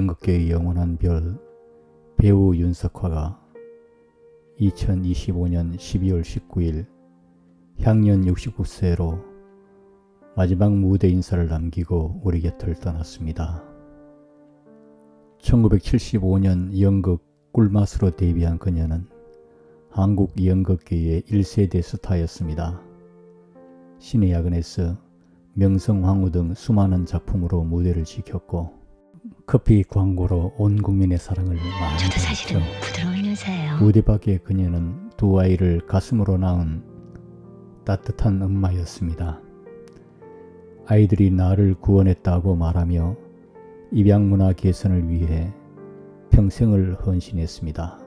연극계의 영원한 별 배우 윤석화가 2025년 12월 19일 향년 69세로 마지막 무대 인사를 남기고 우리 곁을 떠났습니다. 1975년 연극 꿀맛으로 데뷔한 그녀는 한국 연극계의 1세대 스타였습니다. 신의 야근에서 명성황후 등 수많은 작품으로 무대를 지켰고 커피 광고로 온 국민의 사랑을 많이 저도 사실은 받았죠. 부드러운 여자예요. 밖에 그녀는 두 아이를 가슴으로 낳은 따뜻한 엄마였습니다. 아이들이 나를 구원했다고 말하며 입양문화 개선을 위해 평생을 헌신했습니다.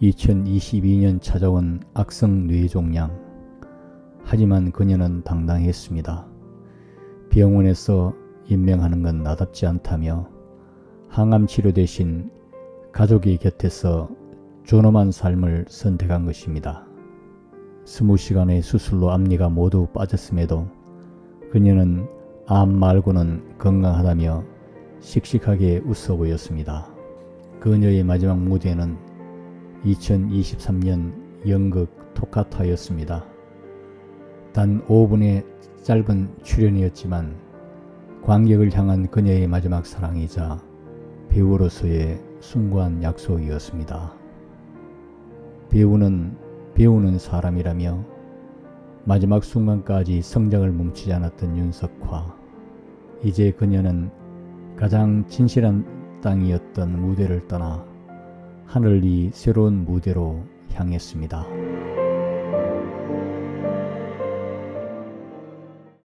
2022년 찾아온 악성 뇌종양. 하지만 그녀는 당당했습니다. 병원에서 임명하는 건 나답지 않다며 항암 치료 대신 가족의 곁에서 존엄한 삶을 선택한 것입니다. 스무 시간의 수술로 앞니가 모두 빠졌음에도 그녀는 암 말고는 건강하다며 씩씩하게 웃어 보였습니다. 그녀의 마지막 무대는 2023년 연극 토카타였습니다. 단 5분의 짧은 출연이었지만 관객을 향한 그녀의 마지막 사랑이자 배우로서의 숭고한 약속이었습니다. 배우는 배우는 사람이라며 마지막 순간까지 성장을 멈추지 않았던 윤석화. 이제 그녀는 가장 진실한 땅이었던 무대를 떠나 하늘이 새로운 무대로 향했습니다.